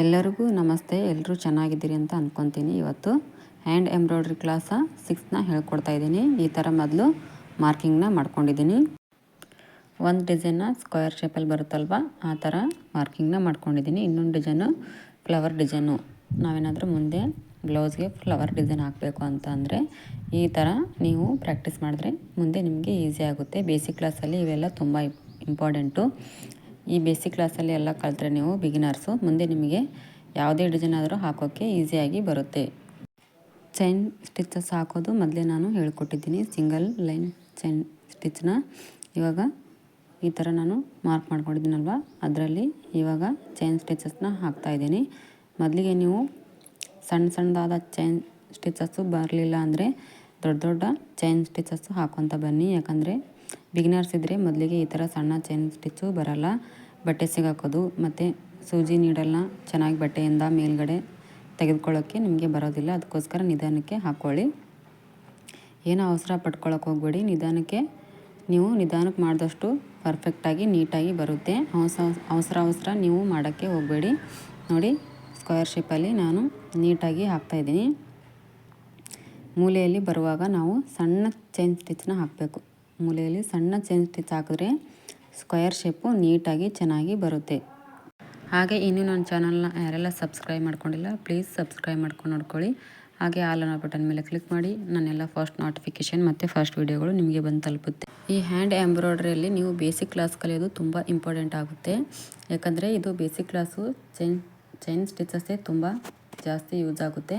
ಎಲ್ಲರಿಗೂ ನಮಸ್ತೆ ಎಲ್ಲರೂ ಚೆನ್ನಾಗಿದ್ದೀರಿ ಅಂತ ಅಂದ್ಕೊತೀನಿ ಇವತ್ತು. ಹ್ಯಾಂಡ್ ಎಂಬ್ರಾಯ್ಡ್ರಿ ಕ್ಲಾಸ ಸಿಕ್ಸ್ನ ಹೇಳ್ಕೊಡ್ತಾ ಇದ್ದೀನಿ. ಈ ಥರ ಮೊದಲು ಮಾರ್ಕಿಂಗ್ನ ಮಾಡ್ಕೊಂಡಿದ್ದೀನಿ. ಒಂದು ಡಿಸೈನ್ನ ಸ್ಕ್ವೇರ್ ಶೇಪಲ್ಲಿ ಬರುತ್ತಲ್ವ? ಆ ಥರ ಮಾರ್ಕಿಂಗ್ನ ಮಾಡ್ಕೊಂಡಿದ್ದೀನಿ. ಇನ್ನೊಂದು ಡಿಸೈನು ಫ್ಲವರ್ ಡಿಸೈನು. ನಾವೇನಾದರೂ ಮುಂದೆ ಬ್ಲೌಸ್ಗೆ ಫ್ಲವರ್ ಡಿಸೈನ್ ಹಾಕಬೇಕು ಅಂತ ಅಂದರೆ ಈ ಥರ ನೀವು ಪ್ರಾಕ್ಟೀಸ್ ಮಾಡಿದ್ರೆ ಮುಂದೆ ನಿಮಗೆ ಈಸಿ ಆಗುತ್ತೆ. ಬೇಸಿಕ್ ಕ್ಲಾಸಲ್ಲಿ ಇವೆಲ್ಲ ತುಂಬ ಇಂಪಾರ್ಟೆಂಟು. ಈ ಬೇಸಿಕ್ ಕ್ಲಾಸಲ್ಲಿ ಎಲ್ಲ ಕಲಿತ್ರೆ ನೀವು ಬಿಗಿನರ್ಸು ಮುಂದೆ ನಿಮಗೆ ಯಾವುದೇ ಡಿಸೈನ್ ಆದರೂ ಹಾಕೋಕ್ಕೆ ಈಸಿಯಾಗಿ ಬರುತ್ತೆ. ಚೈನ್ ಸ್ಟಿಚಸ್ ಹಾಕೋದು ಮೊದಲೇ ನಾನು ಹೇಳ್ಕೊಟ್ಟಿದ್ದೀನಿ. ಸಿಂಗಲ್ ಲೈನ್ ಚೈನ್ ಸ್ಟಿಚ್ನ ಇವಾಗ ಈ ಥರ ನಾನು ಮಾರ್ಕ್ ಮಾಡ್ಕೊಂಡಿದ್ದೀನಲ್ವ? ಅದರಲ್ಲಿ ಇವಾಗ ಚೈನ್ ಸ್ಟಿಚಸ್ನ ಹಾಕ್ತಾಯಿದ್ದೀನಿ ಮೊದಲಿಗೆ ನೀವು ಸಣ್ಣ ಸಣ್ಣದಾದ ಚೈನ್ ಸ್ಟಿಚಸ್ಸು ಬರಲಿಲ್ಲ ಅಂದರೆ ದೊಡ್ಡ ದೊಡ್ಡ ಚೈನ್ ಸ್ಟಿಚಸ್ಸು ಹಾಕೊತ ಬನ್ನಿ. ಯಾಕಂದರೆ ಬಿಗಿನರ್ಸ್ ಇದ್ದರೆ ಮೊದಲಿಗೆ ಈ ಥರ ಸಣ್ಣ ಚೈನ್ ಸ್ಟಿಚ್ಚು ಬರಲ್ಲ. ಬಟ್ಟೆ ಸಿಗಾಕೋದು. ಮತ್ತು ಸೂಜಿ ನೀಡಲ್ಲ ಚೆನ್ನಾಗಿ ಬಟ್ಟೆಯಿಂದ ಮೇಲ್ಗಡೆ ತೆಗೆದುಕೊಳ್ಳೋಕ್ಕೆ ನಿಮಗೆ ಬರೋದಿಲ್ಲ. ಅದಕ್ಕೋಸ್ಕರ ನಿಧಾನಕ್ಕೆ ಹಾಕ್ಕೊಳ್ಳಿ. ಏನು ಅವಸರ ಪಟ್ಕೊಳ್ಳೋಕೆ ಹೋಗ್ಬೇಡಿ. ನಿಧಾನಕ್ಕೆ ನೀವು ನಿಧಾನಕ್ಕೆ ಮಾಡಿದಷ್ಟು ಪರ್ಫೆಕ್ಟಾಗಿ ನೀಟಾಗಿ ಬರುತ್ತೆ. ಅವಸರ ಅವಸರ ಅವಸರ ನೀವು ಮಾಡೋಕ್ಕೆ ಹೋಗಬೇಡಿ. ನೋಡಿ ಸ್ಕ್ವೇರ್ ಶೇಪಲ್ಲಿ ನಾನು ನೀಟಾಗಿ ಹಾಕ್ತಾಯಿದ್ದೀನಿ ಮೂಲೆಯಲ್ಲಿ ಬರುವಾಗ ನಾವು ಸಣ್ಣ ಚೈನ್ ಸ್ಟಿಚ್ನ ಹಾಕಬೇಕು. ಮೂಲೆಯಲ್ಲಿ ಸಣ್ಣ ಚೈನ್ ಸ್ಟಿಚ್ ಹಾಕಿದ್ರೆ ಸ್ಕ್ವೇರ್ ಶೇಪು ನೀಟಾಗಿ ಚೆನ್ನಾಗಿ ಬರುತ್ತೆ. ಹಾಗೆ ಇನ್ನೂ ನನ್ನ ಚಾನಲ್ನ ಯಾರೆಲ್ಲ ಸಬ್ಸ್ಕ್ರೈಬ್ ಮಾಡ್ಕೊಂಡಿಲ್ಲ ಪ್ಲೀಸ್ ಸಬ್ಸ್ಕ್ರೈಬ್ ಮಾಡ್ಕೊಂಡು ನೋಡ್ಕೊಳ್ಳಿ. ಹಾಗೆ ಆಲ್ ಅನ್ನೋ ಬಟನ್ ಮೇಲೆ ಕ್ಲಿಕ್ ಮಾಡಿ, ನನ್ನೆಲ್ಲ ಫಸ್ಟ್ ನೋಟಿಫಿಕೇಷನ್ ಮತ್ತು ಫಸ್ಟ್ ವೀಡಿಯೋಗಳು ನಿಮಗೆ ಬಂದು ತಲುಪುತ್ತೆ. ಈ ಹ್ಯಾಂಡ್ ಎಂಬ್ರಾಯ್ಡ್ರಿಯಲ್ಲಿ ನೀವು ಬೇಸಿಕ್ ಕ್ಲಾಸ್ ಕಲಿಯೋದು ತುಂಬ ಇಂಪಾರ್ಟೆಂಟ್ ಆಗುತ್ತೆ. ಯಾಕಂದರೆ ಇದು ಬೇಸಿಕ್ ಕ್ಲಾಸು ಚೈನ್ ಚೈನ್ ಸ್ಟಿಚಸ್ಸೇ ತುಂಬ ಜಾಸ್ತಿ ಯೂಸ್ ಆಗುತ್ತೆ.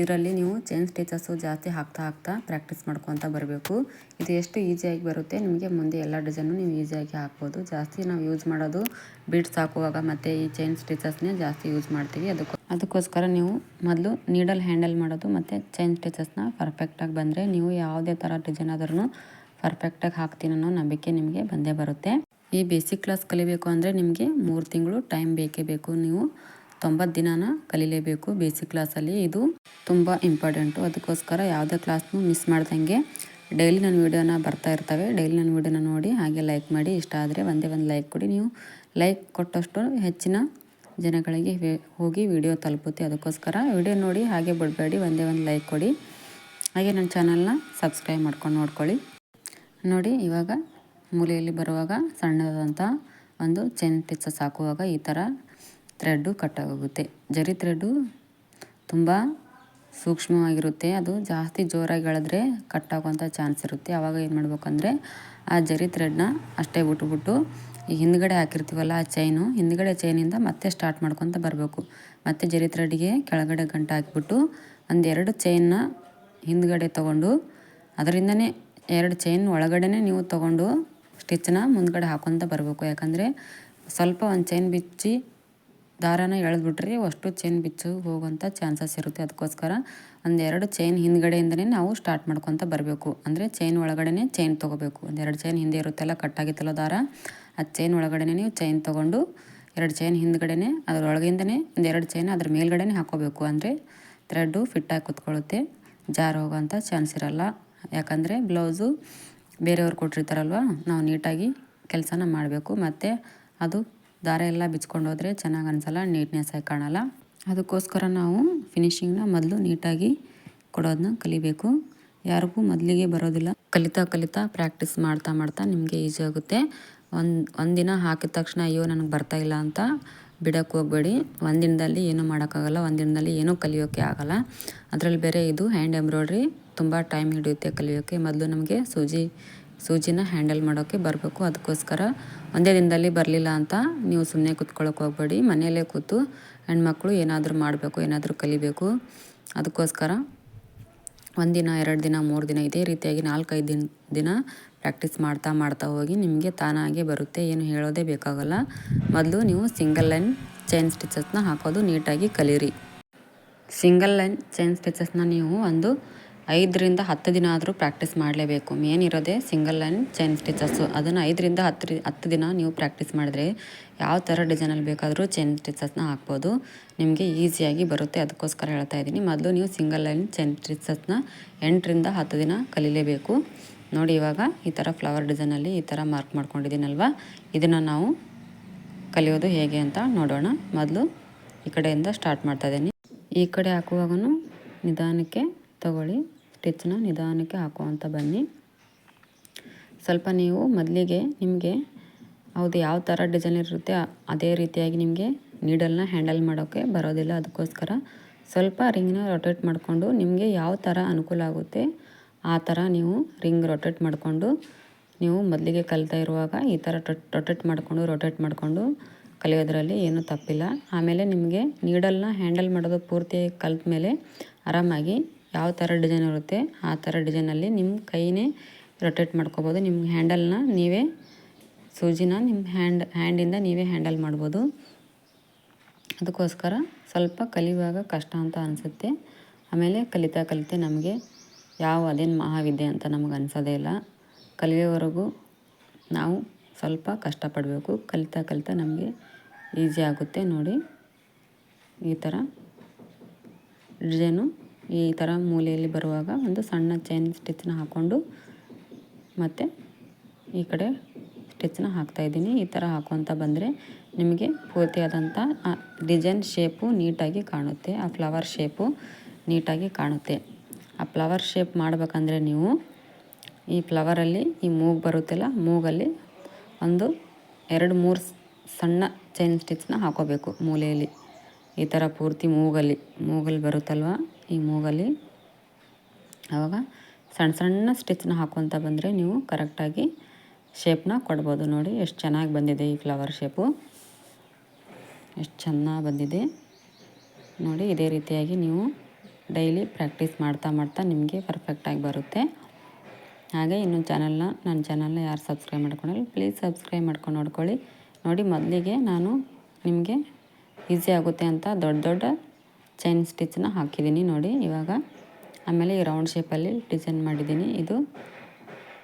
ಇದರಲ್ಲಿ ನೀವು ಚೈನ್ ಸ್ಟಿಚಸ್ಸು ಜಾಸ್ತಿ ಹಾಕ್ತಾ ಹಾಕ್ತಾ ಪ್ರಾಕ್ಟೀಸ್ ಮಾಡ್ಕೊತ ಬರಬೇಕು. ಇದು ಎಷ್ಟು ಈಸಿಯಾಗಿ ಬರುತ್ತೆ ನಿಮಗೆ ಮುಂದೆ ಎಲ್ಲ ಡಿಸೈನು ನೀವು ಈಸಿಯಾಗಿ ಹಾಕ್ಬೋದು. ಜಾಸ್ತಿ ನಾವು ಯೂಸ್ ಮಾಡೋದು ಬೀಡ್ಸ್ ಹಾಕುವಾಗ ಮತ್ತು ಈ ಚೈನ್ ಸ್ಟಿಚಸ್ನೇ ಜಾಸ್ತಿ ಯೂಸ್ ಮಾಡ್ತೀವಿ. ಅದಕ್ಕೆ ಅದಕ್ಕೋಸ್ಕರ ನೀವು ಮೊದಲು ನೀಡಲ್ ಹ್ಯಾಂಡಲ್ ಮಾಡೋದು ಮತ್ತು ಚೈನ್ ಸ್ಟಿಚಸ್ನ ಪರ್ಫೆಕ್ಟಾಗಿ ಬಂದರೆ ನೀವು ಯಾವುದೇ ಥರ ಡಿಸೈನ್ ಆದ್ರೂ ಪರ್ಫೆಕ್ಟಾಗಿ ಹಾಕ್ತೀನಿ ಅನ್ನೋ ನಂಬಿಕೆ ನಿಮಗೆ ಬಂದೇ ಬರುತ್ತೆ. ಈ ಬೇಸಿಕ್ ಕ್ಲಾಸ್ ಕಲಿಬೇಕು ಅಂದರೆ ನಿಮಗೆ ಮೂರು ತಿಂಗಳು ಟೈಮ್ ಬೇಕೇ ಬೇಕು. ನೀವು ತೊಂಬತ್ತು ದಿನಾನ ಕಲಿಲೇಬೇಕು ಬೇಸಿಕ್ ಕ್ಲಾಸಲ್ಲಿ ಇದು ತುಂಬ ಇಂಪಾರ್ಟೆಂಟು ಅದಕ್ಕೋಸ್ಕರ ಯಾವುದೇ ಕ್ಲಾಸ್ನು ಮಿಸ್ ಮಾಡ್ದಂಗೆ ಡೈಲಿ ನನ್ನ ವೀಡಿಯೋನ ಬರ್ತಾ ಇರ್ತವೆ. ಡೈಲಿ ನನ್ನ ವೀಡಿಯೋನ ನೋಡಿ ಹಾಗೆ ಲೈಕ್ ಮಾಡಿ. ಇಷ್ಟ ಆದರೆ ಒಂದೇ ಒಂದು ಲೈಕ್ ಕೊಡಿ. ನೀವು ಲೈಕ್ ಕೊಟ್ಟಷ್ಟು ಹೆಚ್ಚಿನ ಜನಗಳಿಗೆ ಹೋಗಿ ವಿಡಿಯೋ ತಲುಪುತ್ತೆ. ಅದಕ್ಕೋಸ್ಕರ ವಿಡಿಯೋ ನೋಡಿ ಹಾಗೆ ಬಿಡಬೇಡಿ. ಒಂದೇ ಒಂದು ಲೈಕ್ ಕೊಡಿ. ಹಾಗೆ ನನ್ನ ಚಾನಲ್ನ ಸಬ್ಸ್ಕ್ರೈಬ್ ಮಾಡ್ಕೊಂಡು ನೋಡ್ಕೊಳ್ಳಿ. ನೋಡಿ ಇವಾಗ ಮೂಲೆಯಲ್ಲಿ ಬರುವಾಗ ಸಣ್ಣದಾದಂಥ ಒಂದು ಚೆನ್ ಟಿಚ್ಚಸ್ ಹಾಕುವಾಗ ಈ ಥರ ಥ್ರೆಡ್ಡು ಕಟ್ಟಾಗೋಗುತ್ತೆ. ಜರಿ ಥ್ರೆಡ್ಡು ತುಂಬ ಸೂಕ್ಷ್ಮವಾಗಿರುತ್ತೆ. ಅದು ಜಾಸ್ತಿ ಜೋರಾಗಿ ಎಳೆದ್ರೆ ಕಟ್ಟಾಗುವಂಥ ಚಾನ್ಸ್ ಇರುತ್ತೆ. ಆವಾಗ ಏನು ಮಾಡ್ಬೇಕಂದ್ರೆ ಆ ಜರಿ ಥ್ರೆಡ್ನ ಅಷ್ಟೇ ಬಿಟ್ಬಿಟ್ಟು ಈ ಹಿಂದ್ಗಡೆ ಹಾಕಿರ್ತೀವಲ್ಲ ಆ ಚೈನು, ಹಿಂದ್ಗಡೆ ಚೈನಿಂದ ಮತ್ತೆ ಸ್ಟಾರ್ಟ್ ಮಾಡ್ಕೊತ ಬರಬೇಕು. ಮತ್ತು ಜರಿ ಥ್ರೆಡ್ಗೆ ಕೆಳಗಡೆ ಗಂಟು ಹಾಕಿಬಿಟ್ಟು ಒಂದೆರಡು ಚೈನ್ನ ಹಿಂದ್ಗಡೆ ತೊಗೊಂಡು ಅದರಿಂದನೇ ಎರಡು ಚೈನ್ ಒಳಗಡೆನೇ ನೀವು ತೊಗೊಂಡು ಸ್ಟಿಚ್ನ ಮುಂದ್ಗಡೆ ಹಾಕೊತ ಬರಬೇಕು. ಯಾಕಂದರೆ ಸ್ವಲ್ಪ ಒಂದು ಚೈನ್ ಬಿಚ್ಚಿ ದಾರಾನ ಎಳೆದ್ಬಿಟ್ರೆ, ಅಷ್ಟು ಚೈನ್ ಬಿಚ್ಚು ಹೋಗುವಂಥ ಚಾನ್ಸಸ್ ಇರುತ್ತೆ ಅದಕ್ಕೋಸ್ಕರ ಒಂದೆರಡು ಚೈನ್ ಹಿಂದ್ಗಡೆಯಿಂದನೇ ನಾವು ಸ್ಟಾರ್ಟ್ ಮಾಡ್ಕೊತ ಬರಬೇಕು. ಅಂದರೆ ಚೈನ್ ಒಳಗಡೆನೇ ಚೈನ್ ತೊಗೋಬೇಕು. ಒಂದೆರಡು ಚೈನ್ ಹಿಂದೆ ಇರುತ್ತಲ್ಲ ಕಟ್ಟಾಗಿತ್ತಲ್ಲ ದಾರ, ಆ ಚೈನ್ ಒಳಗಡೆ ನೀವು ಚೈನ್ ತೊಗೊಂಡು ಎರಡು ಚೈನ್ ಹಿಂದ್ಗಡೆನೇ, ಅದರೊಳಗಿಂದನೇ ಒಂದೆರಡು ಚೈನ್ ಅದ್ರ ಮೇಲ್ಗಡೆನೇ ಹಾಕೋಬೇಕು. ಅಂದರೆ ಥ್ರೆಡ್ಡು ಫಿಟ್ಟಾಗಿ ಕುತ್ಕೊಳ್ಳುತ್ತೆ, ಜಾರು ಹೋಗೋಂಥ ಚಾನ್ಸ್ ಇರಲ್ಲ. ಯಾಕಂದರೆ ಬ್ಲೌಸು ಬೇರೆಯವ್ರು ಕೊಟ್ಟಿರ್ತಾರಲ್ವ, ನಾವು ನೀಟಾಗಿ ಕೆಲಸನ ಮಾಡಬೇಕು. ಮತ್ತು ಅದು ದಾರ ಎಲ್ಲ ಬಿಚ್ಕೊಂಡು ಹೋದರೆ ಚೆನ್ನಾಗಿ ಅನಿಸಲ್ಲ ನೀಟ್ನೆಸ್ ಆಗಿ ಕಾಣಲ್ಲ. ಅದಕ್ಕೋಸ್ಕರ ನಾವು ಫಿನಿಶಿಂಗ್ನ ಮೊದಲು ನೀಟಾಗಿ ಕೊಡೋದನ್ನ ಕಲಿಬೇಕು. ಯಾರಿಗೂ ಮೊದಲಿಗೆ ಬರೋದಿಲ್ಲ. ಕಲಿತಾ ಕಲಿತಾ ಪ್ರಾಕ್ಟೀಸ್ ಮಾಡ್ತಾ ಮಾಡ್ತಾ ನಿಮಗೆ ಈಸಿ ಆಗುತ್ತೆ. ಒಂದು ಒಂದಿನ ಹಾಕಿದ ತಕ್ಷಣ ಅಯ್ಯೋ ನನಗೆ ಬರ್ತಾ ಇಲ್ಲ ಅಂತ ಬಿಡೋಕ್ಕೆ ಹೋಗಬೇಡಿ. ಒಂದಿನದಲ್ಲಿ ದಿನದಲ್ಲಿ ಏನೂ ಮಾಡೋಕ್ಕಾಗಲ್ಲ ಒಂದಿನದಲ್ಲಿ ದಿನದಲ್ಲಿ ಏನೂ ಕಲಿಯೋಕ್ಕೆ ಆಗಲ್ಲ. ಅದರಲ್ಲಿ ಬೇರೆ ಇದು ಹ್ಯಾಂಡ್ ಎಂಬ್ರಾಯ್ಡ್ರಿ ತುಂಬ ಟೈಮ್ ಹಿಡಿಯುತ್ತೆ ಕಲಿಯೋಕ್ಕೆ ಮೊದಲು ನಮಗೆ ಸೂಜಿ ಸೂಜಿನ ಹ್ಯಾಂಡಲ್ ಮಾಡೋಕ್ಕೆ ಬರಬೇಕು. ಅದಕ್ಕೋಸ್ಕರ ಒಂದೇ ದಿನದಲ್ಲಿ ಬರಲಿಲ್ಲ ಅಂತ ನೀವು ಸುಮ್ಮನೆ ಕೂತ್ಕೊಳ್ಳೋಕೆ ಹೋಗಬೇಡಿ. ಮನೆಯಲ್ಲೇ ಕೂತು ಹೆಣ್ಮಕ್ಳು ಏನಾದರೂ ಮಾಡಬೇಕು, ಏನಾದರೂ ಕಲಿಬೇಕು. ಅದಕ್ಕೋಸ್ಕರ ಒಂದಿನ ಎರಡು ದಿನ, ಮೂರು ದಿನ ಇದೇ ರೀತಿಯಾಗಿ ನಾಲ್ಕೈದು ದಿನ ದಿನ ಪ್ರಾಕ್ಟೀಸ್ ಮಾಡ್ತಾ ಮಾಡ್ತಾ ಹೋಗಿ ನಿಮಗೆ ತಾನಾಗೆ ಬರುತ್ತೆ. ಏನು ಹೇಳೋದೇ ಬೇಕಾಗಲ್ಲ. ಮೊದಲು ನೀವು ಸಿಂಗಲ್ ಲೈನ್ ಚೈನ್ ಸ್ಟಿಚಸ್ನ ಹಾಕೋದು ನೀಟಾಗಿ ಕಲೀರಿ. ಸಿಂಗಲ್ ಲೈನ್ ಚೈನ್ ಸ್ಟಿಚಸ್ನ ನೀವು ಒಂದು ಐದರಿಂದ ಹತ್ತು ದಿನ ಆದರೂ ಪ್ರಾಕ್ಟೀಸ್ ಮಾಡಲೇಬೇಕು. ಮೇನ್ ಇರೋದೇ ಸಿಂಗಲ್ ಲೈನ್ ಚೈನ್ ಸ್ಟಿಚಸ್ಸು ಅದನ್ನು ಐದರಿಂದ ಹತ್ತು ಹತ್ತು ದಿನ ನೀವು ಪ್ರಾಕ್ಟೀಸ್ ಮಾಡಿದ್ರೆ ಯಾವ ಥರ ಡಿಸೈನಲ್ಲಿ ಬೇಕಾದರೂ ಚೈನ್ ಸ್ಟಿಚಸ್ನ ಹಾಕ್ಬೋದು. ನಿಮಗೆ ಈಸಿಯಾಗಿ ಬರುತ್ತೆ. ಅದಕ್ಕೋಸ್ಕರ ಹೇಳ್ತಾ ಇದ್ದೀನಿ. ಮೊದಲು ನೀವು ಸಿಂಗಲ್ ಲೈನ್ ಚೈನ್ ಸ್ಟಿಚಸ್ನ ಎಂಟರಿಂದ ಹತ್ತು ದಿನ ಕಲೀಲೇಬೇಕು. ನೋಡಿ ಇವಾಗ ಈ ಥರ ಫ್ಲವರ್ ಡಿಸೈನಲ್ಲಿ ಈ ಥರ ಮಾರ್ಕ್ ಮಾಡ್ಕೊಂಡಿದ್ದೀನಲ್ವ? ಇದನ್ನು ನಾವು ಕಲಿಯೋದು ಹೇಗೆ ಅಂತ ನೋಡೋಣ. ಮೊದಲು ಈ ಕಡೆಯಿಂದ ಸ್ಟಾರ್ಟ್ ಮಾಡ್ತಾ ಇದ್ದೀನಿ. ಈ ಕಡೆ ಹಾಕುವಾಗೂ ನಿಧಾನಕ್ಕೆ ತಗೊಳ್ಳಿ. ಸ್ಟಿಚ್ನ ನಿಧಾನಕ್ಕೆ ಹಾಕುವಂತ ಬನ್ನಿ. ಸ್ವಲ್ಪ ನೀವು ಮೊದಲಿಗೆ ನಿಮಗೆ ಹೌದು ಯಾವ ಥರ ಡಿಸೈನ್ ಇರುತ್ತೆ ಅದೇ ರೀತಿಯಾಗಿ ನಿಮಗೆ ನೀಡಲ್ನ ಹ್ಯಾಂಡಲ್ ಮಾಡೋಕ್ಕೆ ಬರೋದಿಲ್ಲ. ಅದಕ್ಕೋಸ್ಕರ ಸ್ವಲ್ಪ ರಿಂಗ್ನ ರೊಟೇಟ್ ಮಾಡಿಕೊಂಡು ನಿಮಗೆ ಯಾವ ಥರ ಅನುಕೂಲ ಆಗುತ್ತೆ ಆ ಥರ ನೀವು ರಿಂಗ್ ರೊಟೇಟ್ ಮಾಡಿಕೊಂಡು ನೀವು ಮೊದಲಿಗೆ ಕಲಿತಾ ಇರುವಾಗ ಈ ಥರ ರೊಟೇಟ್ ಮಾಡಿಕೊಂಡು ರೊಟೇಟ್ ಮಾಡಿಕೊಂಡು ಕಲಿಯೋದ್ರಲ್ಲಿ ಏನೂ ತಪ್ಪಿಲ್ಲ. ಆಮೇಲೆ ನಿಮಗೆ ನೀಡಲ್ನ ಹ್ಯಾಂಡಲ್ ಮಾಡೋದು ಪೂರ್ತಿ ಕಲಿತ ಮೇಲೆ ಆರಾಮಾಗಿ ಯಾವ ಥರ ಡಿಸೈನ್ ಇರುತ್ತೆ ಆ ಥರ ಡಿಸೈನಲ್ಲಿ ನಿಮ್ಮ ಕೈನೇ ರೊಟೇಟ್ ಮಾಡ್ಕೋಬೋದು. ನಿಮ್ಮ ಹ್ಯಾಂಡಲ್ನ ನೀವೇ, ಸೂಜಿನ ನಿಮ್ಮ ಹ್ಯಾಂಡ್ ಹ್ಯಾಂಡಿಂದ ನೀವೇ ಹ್ಯಾಂಡಲ್ ಮಾಡ್ಬೋದು. ಅದಕ್ಕೋಸ್ಕರ ಸ್ವಲ್ಪ ಕಲಿಯುವಾಗ ಕಷ್ಟ ಅಂತ ಅನಿಸುತ್ತೆ. ಆಮೇಲೆ ಕಲಿತಾ ಕಲಿತೆ ನಮಗೆ ಯಾವ ಅದೇನು ಮಹಾವಿದ್ಯೆ ಅಂತ ನಮಗೆ ಅನಿಸೋದೇ ಇಲ್ಲ. ಕಲಿಯೋವರೆಗೂ ನಾವು ಸ್ವಲ್ಪ ಕಷ್ಟಪಡಬೇಕು. ಕಲಿತಾ ಕಲಿತಾ ನಮಗೆ ಈಸಿ ಆಗುತ್ತೆ ನೋಡಿ. ಈ ಥರ ಡಿಸೈನು ಈ ಥರ ಮೂಲೆಯಲ್ಲಿ ಬರುವಾಗ ಒಂದು ಸಣ್ಣ ಚೈನ್ ಸ್ಟಿಚ್ನ ಹಾಕ್ಕೊಂಡು ಮತ್ತು ಈ ಕಡೆ ಸ್ಟಿಚ್ನ ಹಾಕ್ತಾಯಿದ್ದೀನಿ ಈ ಥರ ಹಾಕೊತ ಬಂದರೆ ನಿಮಗೆ ಪೂರ್ತಿಯಾದಂಥ ಡಿಸೈನ್ ಶೇಪು ನೀಟಾಗಿ ಕಾಣುತ್ತೆ. ಆ ಫ್ಲವರ್ ಶೇಪು ನೀಟಾಗಿ ಕಾಣುತ್ತೆ. ಆ ಫ್ಲವರ್ ಶೇಪ್ ಮಾಡಬೇಕಂದ್ರೆ ನೀವು ಈ ಫ್ಲವರಲ್ಲಿ ಈ ಮೂಗು ಬರುತ್ತಲ್ಲ, ಮೂಗಲ್ಲಿ ಒಂದು ಎರಡು ಮೂರು ಸಣ್ಣ ಚೈನ್ ಸ್ಟಿಚ್ನ ಹಾಕೋಬೇಕು ಮೂಲೆಯಲ್ಲಿ. ಈ ಥರ ಪೂರ್ತಿ ಮೂಗಲ್ಲಿ ಮೂಗಲ್ಲಿ ಬರುತ್ತಲ್ವ? ಈ ಮೂಗಲ್ಲಿ. ಆವಾಗ ಸಣ್ಣ ಸಣ್ಣ ಸ್ಟಿಚ್ನ ಹಾಕೊತ ಬಂದರೆ ನೀವು ಕರೆಕ್ಟಾಗಿ ಶೇಪ್ನ ಕೊಡ್ಬೋದು ನೋಡಿ. ಎಷ್ಟು ಚೆನ್ನಾಗಿ ಬಂದಿದೆ ಈ ಫ್ಲವರ್ ಶೇಪು ಎಷ್ಟು ಚೆನ್ನಾಗಿ ಬಂದಿದೆ. ನೋಡಿ, ಇದೇ ರೀತಿಯಾಗಿ ನೀವು ಡೈಲಿ ಪ್ರಾಕ್ಟೀಸ್ ಮಾಡ್ತಾ ಮಾಡ್ತಾ ನಿಮಗೆ ಪರ್ಫೆಕ್ಟಾಗಿ ಬರುತ್ತೆ. ಹಾಗೆ ಇನ್ನು ಚಾನಲ್ನ ನನ್ನ ಚಾನಲ್ನ ಯಾರು ಸಬ್ಸ್ಕ್ರೈಬ್ ಮಾಡ್ಕೊಂಡಿಲ್ಲ ಪ್ಲೀಸ್ ಸಬ್ಸ್ಕ್ರೈಬ್ ಮಾಡ್ಕೊಂಡು ನೋಡ್ಕೊಳ್ಳಿ. ನೋಡಿ, ಮೊದಲಿಗೆ ನಾನು ನಿಮಗೆ ಈಸಿ ಆಗುತ್ತೆ ಅಂತ ದೊಡ್ಡ ದೊಡ್ಡ ಚೈನ್ ಸ್ಟಿಚ್ನ ಹಾಕಿದ್ದೀನಿ ನೋಡಿ. ಇವಾಗ ಆಮೇಲೆ ಈ ರೌಂಡ್ ಶೇಪಲ್ಲಿ ಡಿಸೈನ್ ಮಾಡಿದ್ದೀನಿ ಇದು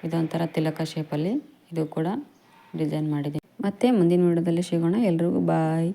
ಇದೊಂಥರ ತಿಲಕ ಶೇಪಲ್ಲಿ ಇದು ಕೂಡ ಡಿಸೈನ್ ಮಾಡಿದ್ದೀನಿ ಮತ್ತು ಮುಂದಿನ ವಿಡಿಯೋದಲ್ಲಿ ಸಿಗೋಣ. ಎಲ್ರಿಗೂ ಬಾಯ್